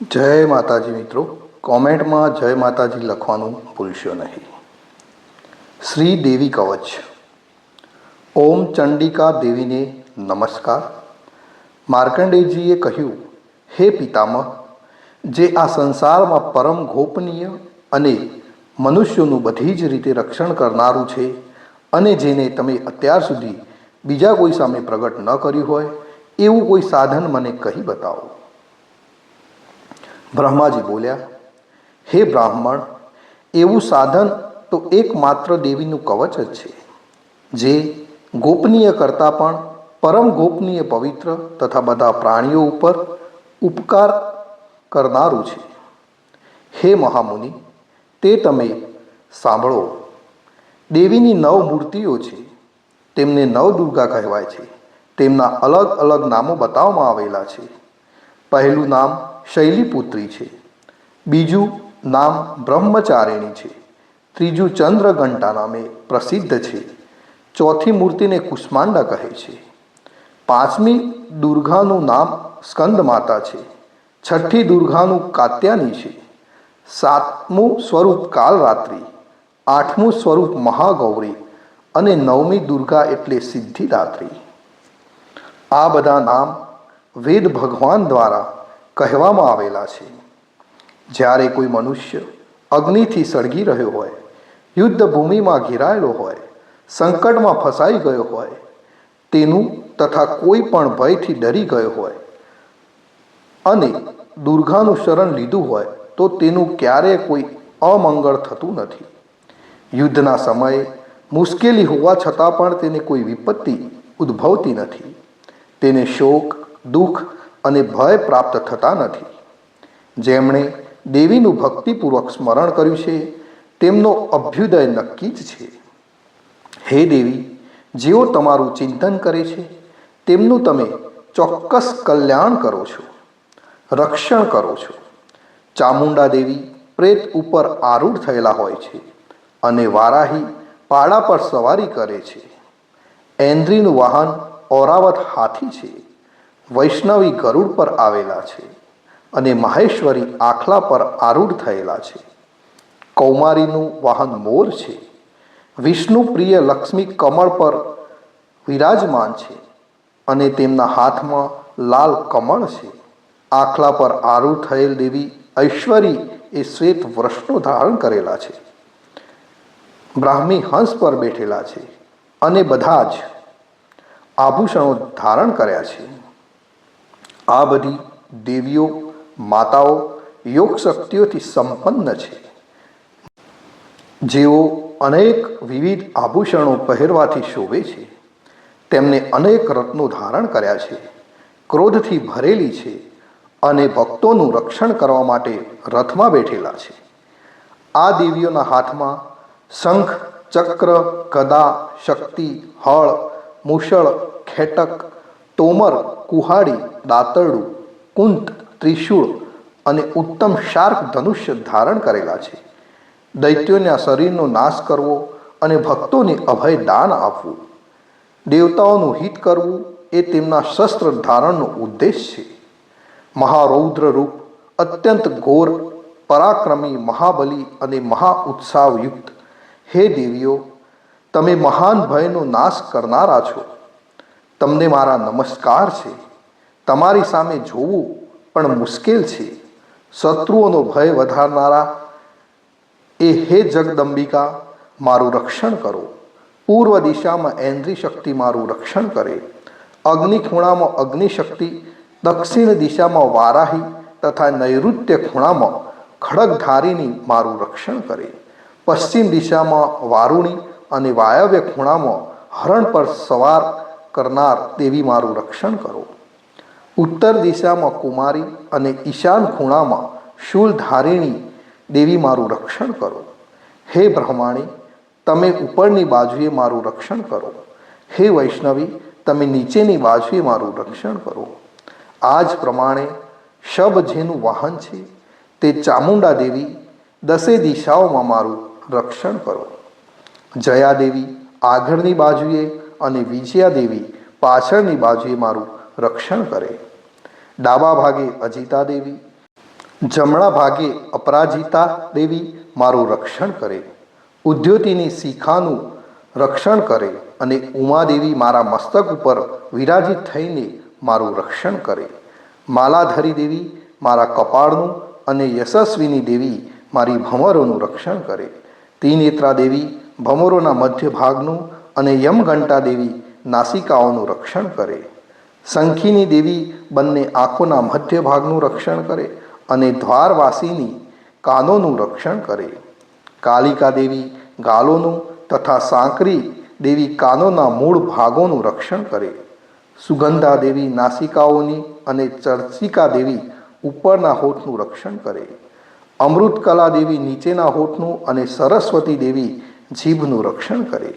જય માતાજી મિત્રો. કોમેન્ટમાં જય માતાજી લખવાનું ભૂલશો નહીં. શ્રી દેવી કવચ. ઓમ ચંડિકા દેવીને નમસ્કાર. માર્કંડેયજીએ કહ્યું, હે પિતામહ, જે આ સંસારમાં પરમ ગોપનીય અને મનુષ્યોનું બધી જ રીતે રક્ષણ કરનારું છે અને જેને તમે અત્યાર સુધી બીજા કોઈ સામે પ્રગટ ન કર્યું હોય, એવું કોઈ સાધન મને કહી બતાવો. બ્રહ્માજી બોલ્યા, હે બ્રાહ્મણ, એવું સાધન તો એકમાત્ર દેવીનું કવચ જ છે, જે ગોપનીય કરતાં પણ પરમ ગોપનીય પવિત્ર તથા બધા પ્રાણીઓ ઉપર ઉપકાર કરનારું છે. હે મહામુનિ, તે તમે સાંભળો. દેવીની નવ મૂર્તિઓ છે, તેમને નવ દુર્ગા કહેવાય છે. તેમના અલગ અલગ નામો બતાવવામાં આવેલા છે. પહેલું નામ શૈલીપુત્રી છે. બીજું નામ બ્રહ્મચારિણી છે. ત્રીજું ચંદ્રઘંટા નામે પ્રસિદ્ધ છે. ચોથી મૂર્તિને કુષ્માંડા કહે છે. પાંચમી દુર્ગાનું નામ સ્કંદ માતા છે. છઠ્ઠી દુર્ગાનું કાત્યાની છે. સાતમું સ્વરૂપ કાલરાત્રિ, આઠમું સ્વરૂપ મહાગૌરી અને નવમી દુર્ગા એટલે સિદ્ધિદાત્રી. આ બધા નામ વેદ ભગવાન દ્વારા કહેવામાં આવેલા છે. જ્યારે કોઈ મનુષ્ય અગ્નિથી સળગી રહ્યો હોય યુદ્ધ ભૂમિમાં ઘેરાયેલો હોય, સંકટમાં ફસાઈ ગયો હોય, તેનું તથા કોઈ પણ ભયથી ડરી ગયો હોય અને દુર્ગાનું શરણ લીધું હોય, તો તેનું ક્યારેય કોઈ અમંગળ થતું નથી. યુદ્ધના સમયે મુશ્કેલી હોવા છતાં પણ તેને કોઈ વિપત્તિ ઉદ્ભવતી નથી. તેને શોક, દુઃખ અને ભય પ્રાપ્ત થતા નથી. જેમણે દેવીનું ભક્તિપૂર્વક સ્મરણ કર્યું છે, તેમનો અભ્યુદય નક્કી જ છે. હે દેવી, જેઓ તમારું ચિંતન કરે છે, તેમનું તમે ચોક્કસ કલ્યાણ કરો છો, રક્ષણ કરો છો. ચામુંડા દેવી પ્રેત ઉપર આરૂઢ થયેલા હોય છે અને વારાહી પાડા પર સવારી કરે છે. એન્દ્રીનું વાહન ઔરાવત હાથી છે. વૈષ્ણવી ગરુડ પર આવેલા છે અને મહેશ્વરી આખલા પર આરૂઢ થયેલા છે. કૌમારીનું વાહન મોર છે. વિષ્ણુ પ્રિય લક્ષ્મી કમળ પર વિરાજમાન છે અને તેમના હાથમાં લાલ કમળ છે. આખલા પર આરૂઢ થયેલ દેવી ઐશ્વરી એ શ્વેત વૃષનો ધારણ કરેલા છે. બ્રાહ્મી હંસ પર બેઠેલા છે અને બધા જ આભૂષણો ધારણ કર્યા છે. આ બધી દેવીઓ, માતાઓ યોગ શક્તિઓથી સંપન્ન છે. જેઓ અનેક વિવિધ આભૂષણો પહેરવાથી શોભે છે. તેમને અનેક રત્નો ધારણ કર્યા છે. ક્રોધથી ભરેલી છે અને ભક્તોનું રક્ષણ કરવા માટે રથમાં બેઠેલા છે. આ દેવીઓના હાથમાં શંખ, ચક્ર, ગદા, શક્તિ, હળ મુશળ ખેટક તોમર, કુહાડી, દાતરડું, કુંત, ત્રિશૂળ અને ઉત્તમ શાર્ક ધનુષ્ય ધારણ કરેલા છે. દૈત્યોના શરીરનો નાશ કરવો અને ભક્તોને અભય દાન આપવું. દેવતાઓનું હિત કરવું એ તેમના શસ્ત્ર ધારણનો ઉદ્દેશ છે. મહારૌદ્ર રૂપ અત્યંત ઘોર, પરાક્રમી મહાબલી અને મહા ઉત્સાહયુક્ત, હે દેવીઓ, તમે મહાન ભયનો નાશ કરનારા છો. તમને મારા નમસ્કાર છે. તમારી સામે જોવું પણ મુશ્કેલ છે. શત્રુઓનો ભય વધારનારા, એ હે જગદંબિકા, મારું રક્ષણ કરો. પૂર્વ દિશામાં એન્દ્રી શક્તિ મારું રક્ષણ કરે. અગ્નિ ખૂણામાં અગ્નિ શક્તિ, દક્ષિણ દિશામાં વારાહી તથા નૈઋત્ય ખૂણામાં ખડગધારીની મારું રક્ષણ કરે. પશ્ચિમ દિશામાં વારુણી અને વાયવ્ય ખૂણામાં હરણ પર સવાર કરનાર દેવી મારું રક્ષણ કરો. ઉત્તર દિશામાં કુમારી અને ઈશાન ખૂણામાં શૂલધારિણી દેવી મારું રક્ષણ કરો. હે બ્રહ્માણી, તમે ઉપરની બાજુએ મારું રક્ષણ કરો. હે વૈષ્ણવી, તમે નીચેની બાજુએ મારું રક્ષણ કરો. આ જ પ્રમાણે શબ જેનું વાહન છે તે ચામુંડા દેવી દસે દિશાઓમાં મારું રક્ષણ કરો. જયા દેવી આગળની બાજુએ અને વિજયા દેવી પાછળની બાજુએ મારું રક્ષણ કરે. ડાબા ભાગે અજિતા દેવી જમણા ભાગે અપરાજિતા દેવી મારું રક્ષણ કરે. ઉદ્યોતિની શિખાનું રક્ષણ કરે અને ઉમાદેવી મારા મસ્તક ઉપર વિરાજિત થઈને મારું રક્ષણ કરે. માલાધરી દેવી મારા કપાળનું અને યશસ્વીની દેવી મારી ભમરોનું રક્ષણ કરે. ત્રિનેત્રા દેવી ભમરોના મધ્ય ભાગનું અને યમઘંટા દેવી નાસિકાઓનું રક્ષણ કરે. શંખીની દેવી બંને આંખોના મધ્ય ભાગનું રક્ષણ કરે અને દ્વારવાસીની કાનોનું રક્ષણ કરે. કાલિકા દેવી ગાલોનું તથા સાંકરી દેવી કાનોના મૂળ ભાગોનું રક્ષણ કરે. સુગંધા દેવી નાસિકાઓની અને ચર્ચિકા દેવી ઉપરના હોઠનું રક્ષણ કરે. અમૃતકલા દેવી નીચેના હોઠનું અને સરસ્વતી દેવી જીભનું રક્ષણ કરે.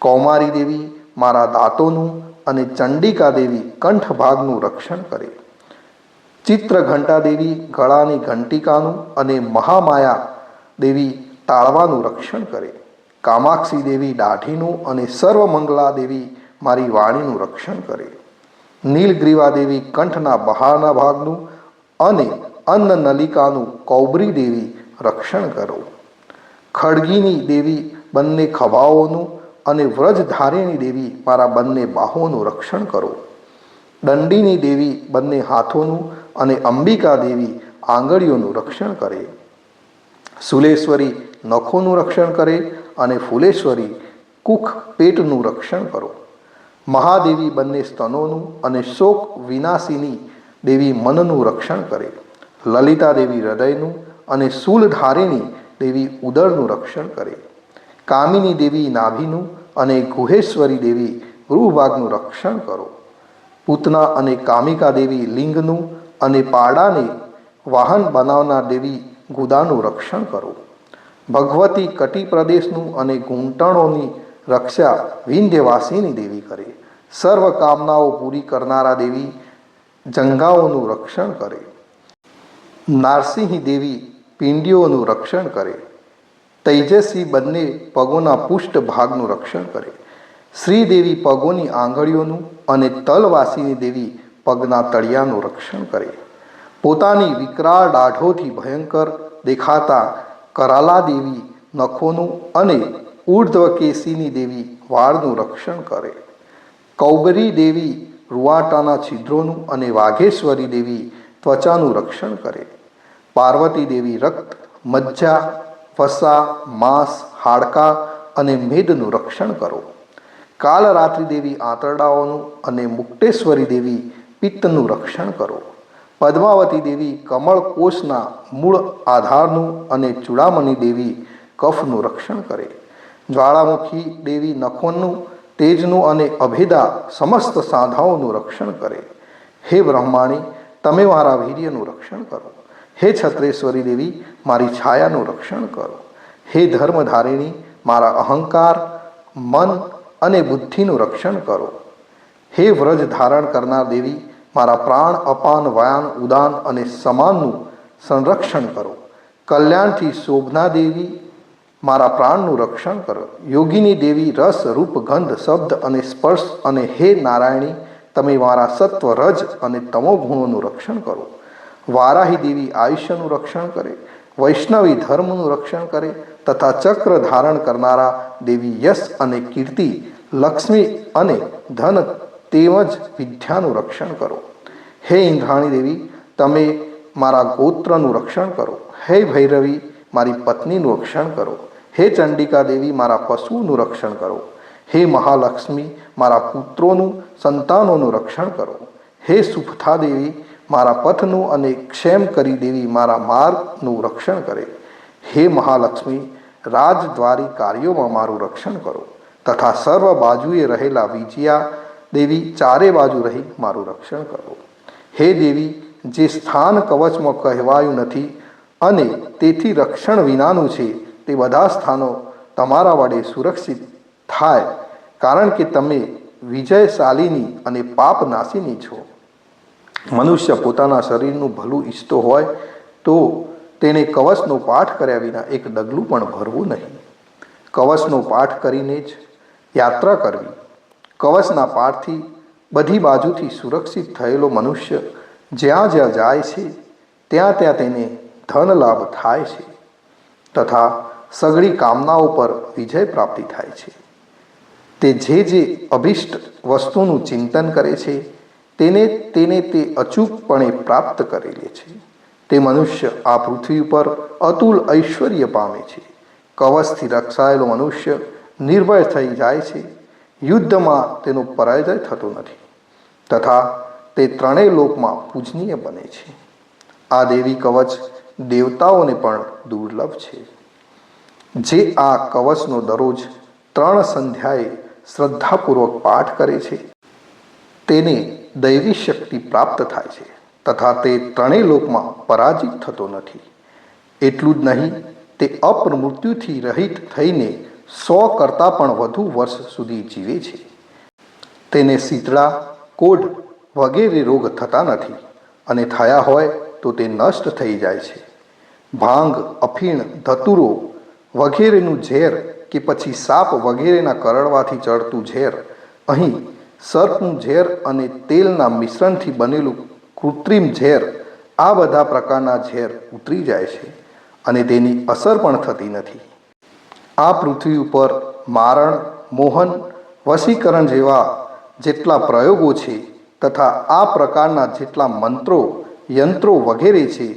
કૌમારી દેવી, મારા દાંતોનું અને ચંડિકા દેવી કંઠ ભાગનું રક્ષણ કરે. ચિત્રઘંટા દેવી ગળાની ઘંટિકાનું અને મહામાયા દેવી તાળવાનું રક્ષણ કરે. કામાક્ષી દેવી દાઢીનું અને સર્વમંગલા દેવી મારી વાણીનું રક્ષણ કરે. નીલગ્રીવા દેવી કંઠના બહારના ભાગનું અને અન્ન નલિકાનું કૌબરી દેવી રક્ષણ કરો. ખડગીની દેવી બંને ખભાઓનું અને વ્રજધારિણી દેવી મારા બંને બાહોનું રક્ષણ કરો. દંડીની દેવી બંને હાથોનું અને અંબિકા દેવી આંગળીઓનું રક્ષણ કરે. સુલેશ્વરી નખોનું રક્ષણ કરે અને ફૂલેશ્વરી કુખ પેટનું રક્ષણ કરો. મહાદેવી બંને સ્તનોનું અને શોક વિનાશીની દેવી મનનું રક્ષણ કરે. લલિતા દેવી હૃદયનું અને સૂલધારિણી દેવી ઉદરનું રક્ષણ કરે. કામિની દેવી નાભીનું અને ગુહેશ્વરી દેવી ગૃહભાગનું રક્ષણ કરો. પૂતના અને કામિકા દેવી લિંગનું અને પાડાને વાહન બનાવનાર દેવી ગુદાનું રક્ષણ કરો. ભગવતી કટી પ્રદેશનું અને ઘૂંટણોની રક્ષા વિંધ્યવાસીની દેવી કરે. સર્વ કામનાઓ પૂરી કરનારા દેવી જંગાઓનું રક્ષણ કરે. નારસિંહ દેવી પિંડીઓનું રક્ષણ કરે. તૈજસી બંને પગોના પુષ્ટ ભાગનું રક્ષણ કરે. શ્રીદેવી પગોની આંગળીઓનું અને તલવાસીની દેવી પગના તળિયાનું રક્ષણ કરે. પોતાની વિકરાળ દાઢોથી ભયંકર દેખાતા કરાલા દેવી નખોનું અને ઉર્ધ્વ કેસીની દેવી વાળનું રક્ષણ કરે. કૌબરી દેવી રૂવાટાના છિદ્રોનું અને વાઘેશ્વરી દેવી ત્વચાનું રક્ષણ કરે. પાર્વતી દેવી રક્ત, મજ્જા વસા માંસ, હાડકા અને મેદનું રક્ષણ કરો. કાલરાત્રિ દેવી આંતરડાઓનું અને મુક્તેશ્વરી દેવી પિત્તનું રક્ષણ કરો. પદ્માવતી દેવી કમળ કોષના મૂળ આધારનું અને ચૂડામણી દેવી કફનું રક્ષણ કરે. જ્વાળામુખી દેવી નખોનનું, તેજનું અને અભેદા સમસ્ત સાધાઓનું રક્ષણ કરે. હે બ્રહ્માણી, તમે મારા વીર્યનું રક્ષણ કરો. હે છત્રેશ્વરી દેવી, મારી છાયાનું રક્ષણ કરો. હે ધર્મધારિણી, મારા અહંકાર, મન અને બુદ્ધિનું રક્ષણ કરો. હે વ્રજ ધારણ કરનાર દેવી, મારા પ્રાણ અપાન વયાન ઉદાન અને સમાનનું સંરક્ષણ કરો. કલ્યાણથી શોભના દેવી, મારા પ્રાણનું રક્ષણ કરો. યોગીની દેવી, રસ, રૂપ, ગંધ, શબ્દ અને સ્પર્શ અને હે નારાયણી, તમે મારા સત્વ રજ અને તમો ગુણોનું રક્ષણ કરો. વારાહી દેવી આયુષ્યનું રક્ષણ કરે, વૈષ્ણવી ધર્મનું રક્ષણ કરે તથા ચક્ર ધારણ કરનારા દેવી યશ અને કીર્તિ, લક્ષ્મી અને ધન તેમજ વિદ્યાનું રક્ષણ કરો. હે ઇન્દ્રાણી દેવી, તમે મારા ગોત્રનું રક્ષણ કરો. હે ભૈરવી, મારી પત્નીનું રક્ષણ કરો. હે ચંડિકા દેવી, મારા પશુનું રક્ષણ કરો. હે મહાલક્ષ્મી, મારા પુત્રોનું, સંતાનોનું રક્ષણ કરો. હે સુફથા દેવી મારા પથનું અને ક્ષેમ કરી દેવી મારા માર્ગનું રક્ષણ કરે. હે મહાલક્ષ્મી, રાજદ્વારી કાર્યોમાં મારું રક્ષણ કરો. તથા સર્વ બાજુએ રહેલા વિજયા દેવી ચારે બાજુ રહી મારું રક્ષણ કરો. હે દેવી, જે સ્થાન કવચમાં કહેવાયું નથી અને તેથી રક્ષણ વિનાનું છે, તે બધા સ્થાનો તમારા વડે સુરક્ષિત થાય, કારણ કે તમે વિજયશાલીની અને પાપનાશીની છો. મનુષ્ય પોતાના શરીરનું ભલું ઈચ્છતો હોય તો તેને કવચનો પાઠ કર્યા વિના એક ડગલું પણ ભરવું નહીં. કવચનો પાઠ કરીને જ યાત્રા કરવી. કવચના પાઠથી બધી બાજુથી સુરક્ષિત થયેલો મનુષ્ય જ્યાં જ્યાં જાય છે, ત્યાં ત્યાં તેને ધન લાભ થાય છે તથા સઘળી કામનાઓ પર વિજય પ્રાપ્તિ થાય છે. તે જે જે અભિષ્ટ વસ્તુનું ચિંતન કરે છે તેને તેને તે અચૂકપણે પ્રાપ્ત કરી લે છે. તે મનુષ્ય આ પૃથ્વી પર અતુલ ઐશ્વર્ય પામે છે. કવચથી રક્ષાયેલો મનુષ્ય નિર્ભય થઈ જાય છે. યુદ્ધમાં તેનો પરાજય થતો નથી. તથા તે ત્રણેય લોકમાં પૂજનીય બને છે. આ દેવી કવચ દેવતાઓને પણ દુર્લભ છે. જે આ કવચનો દરરોજ ત્રણ સંધ્યાએ શ્રદ્ધાપૂર્વક પાઠ કરે છે, તેને દૈવી શક્તિ પ્રાપ્ત થાય છે. તથા તે ત્રણેય લોકમાં પરાજિત થતો નથી. એટલું જ નહીં, તે અપમૃત્યુથી રહિત થઈને સો કરતાં પણ વધુ વર્ષ સુધી જીવે છે. તેને શીતળા, કોઢ વગેરે રોગ થતા નથી અને થયા હોય તો તે નષ્ટ થઈ જાય છે. ભાંગ, અફીણ, ધતુરો વગેરેનું ઝેર કે પછી સાપ વગેરેના કરડવાથી ચડતું ઝેર અહીં સર્પનું ઝેર અને તેલના મિશ્રણથી બનેલું કૃત્રિમ ઝેર આ બધા પ્રકારના ઝેર ઉતરી જાય છે અને તેની અસર પણ થતી નથી. આ પૃથ્વી ઉપર મારણ, મોહન, વશીકરણ જેવા જેટલા પ્રયોગો છે તથા આ પ્રકારના જેટલા મંત્રો, યંત્રો વગેરે છે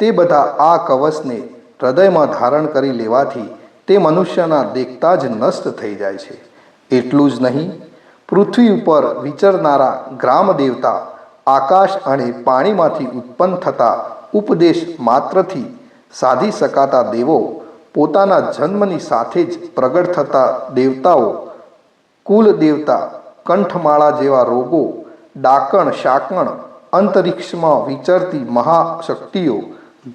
તે બધા આ કવચને હૃદયમાં ધારણ કરી લેવાથી તે મનુષ્યના દેખતા જ નષ્ટ થઈ જાય છે. એટલું જ નહીં પૃથ્વી ઉપર વિચરનારા ગ્રામ દેવતા આકાશ અને પાણીમાંથી ઉત્પન્ન થતા ઉપદેશ માત્રથી સાધી શકાતા દેવો પોતાના જન્મની સાથે જ પ્રગટ થતા દેવતાઓ, કુલ દેવતા, કંઠમાળા જેવા રોગો, ડાકણ, શાકણ, અંતરિક્ષમાં વિચરતી મહાશક્તિઓ,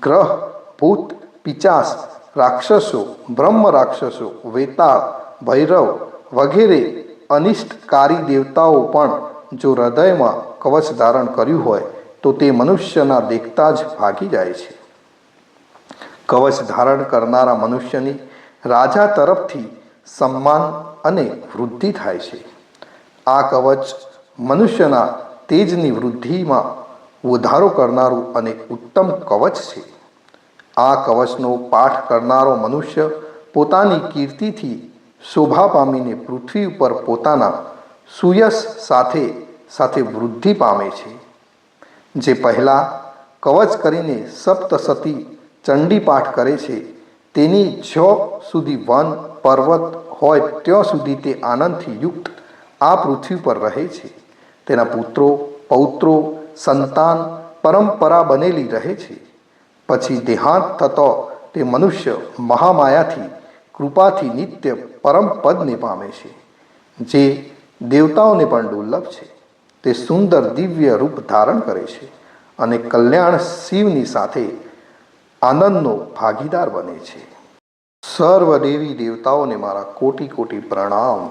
ગ્રહ, ભૂત, પિચાસ, રાક્ષસો બ્રહ્મ રાક્ષસો વેતાળ, ભૈરવ વગેરે અનિષ્ટકારી દેવતાઓ પણ જો હૃદયમાં કવચ ધારણ કર્યું હોય, તો તે મનુષ્યના દેખતા જ ભાગી જાય છે. કવચ ધારણ કરનારા મનુષ્યની રાજા તરફથી સન્માન અને વૃદ્ધિ થાય છે. આ કવચ મનુષ્યના તેજની વૃદ્ધિમાં વધારો કરનારું અને ઉત્તમ કવચ છે. આ કવચનો પાઠ કરનારો મનુષ્ય પોતાની કીર્તિથી શોભા પામીને પૃથ્વી ઉપર પોતાના સુયશ સાથે સાથે વૃદ્ધિ પામે છે. જે પહેલાં કવચ કરીને સપ્તસતી ચંડી પાઠ કરે છે, તેની છ સુધી વન પર્વત હોય ત્યાં સુધી તે આનંદથી યુક્ત આ પૃથ્વી પર રહે છે. તેના પુત્રો, પૌત્રો, સંતાન, પરંપરા બનેલી રહે છે. પછી દેહાંત થતો તે મનુષ્ય મહામાયાથી, કૃપાથી નિત્ય પરમ પદને પામે છે, જે દેવતાઓને પણ દુર્લભ છે. તે સુંદર દિવ્ય રૂપ ધારણ કરે છે અને કલ્યાણ શિવની સાથે આનંદનો ભાગીદાર બને છે. સર્વ દેવી દેવતાઓને મારા કોટી કોટી પ્રણામ.